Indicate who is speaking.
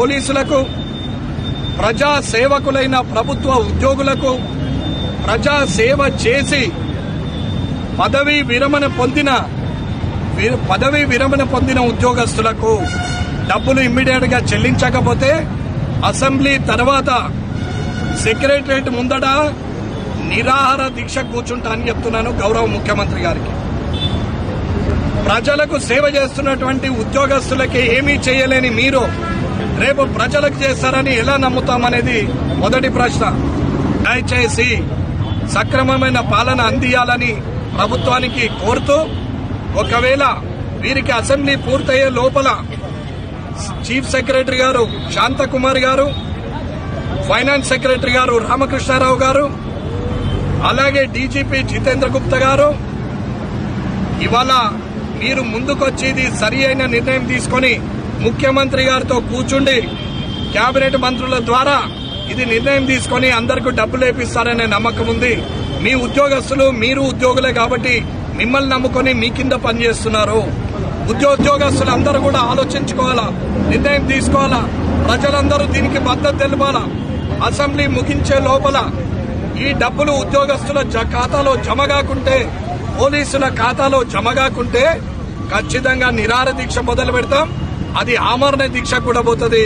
Speaker 1: పోలీసులకు ప్రజా సేవకులైన ప్రభుత్వ ఉద్యోగులకు ప్రజా సేవ చేసి పదవీ విరమణ పొందిన వి- పదవీ విరమణ పొందిన ఉద్యోగస్తులకు డబ్బులు ఇమ్మీడియట్గా చెల్లించకపోతే అసెంబ్లీ తర్వాత సెక్రటరేట్ ముందట నిరాహార దీక్ష కూర్చుంటా అని చెప్తున్నాను గౌరవ ముఖ్యమంత్రి గారికి. ప్రజలకు సేవ చేస్తున్నటువంటి ఉద్యోగస్తులకి ఏమీ చేయలేని మీరు రేపు ప్రజలకు చేస్తారని ఎలా నమ్ముతామనేది మొదటి ప్రశ్న. దయచేసి సక్రమమైన పాలన అందియాలని ప్రభుత్వానికి కోరుతూ ఒకవేళ వీరికి అసెంబ్లీ పూర్తయ్యే లోపల చీఫ్ సెక్రటరీ గారు శాంతకుమార్ గారు ఫైనాన్స్ సెక్రటరీ గారు రామకృష్ణారావు గారు అలాగే డీజీపీ జితేంద్ర గుప్తా గారు ఇవాళ మీరు ముందుకొచ్చేది సరి అయిన నిర్ణయం తీసుకొని ముఖ్యమంత్రి గారితో కూర్చుండి కేబినెట్ మంత్రుల ద్వారా ఇది నిర్ణయం తీసుకొని అందరికీ డబ్బులు వేపిస్తారనే నమ్మకం ఉంది. మీ ఉద్యోగస్తులు మీరు ఉద్యోగులే కాబట్టి మిమ్మల్ని నమ్ముకొని మీ కింద పనిచేస్తున్నారు. ఉద్యోగస్తులు అందరూ కూడా ఆలోచించుకోవాలా? నిర్ణయం తీసుకోవాలా? ప్రజలందరూ దీనికి మద్దతు తెలపాలా? అసెంబ్లీ ముగించే లోపల ఈ డబ్బులు ఉద్యోగస్తుల జ- ఖాతాలో జమ కాకుంటే పోలీసుల ఖాతాలో జమ కాకుంటే ఖచ్చితంగా నిరార దీక్ష మొదలు పెడతాం అది ఆమరణ దీక్ష కూడా పోతుంది.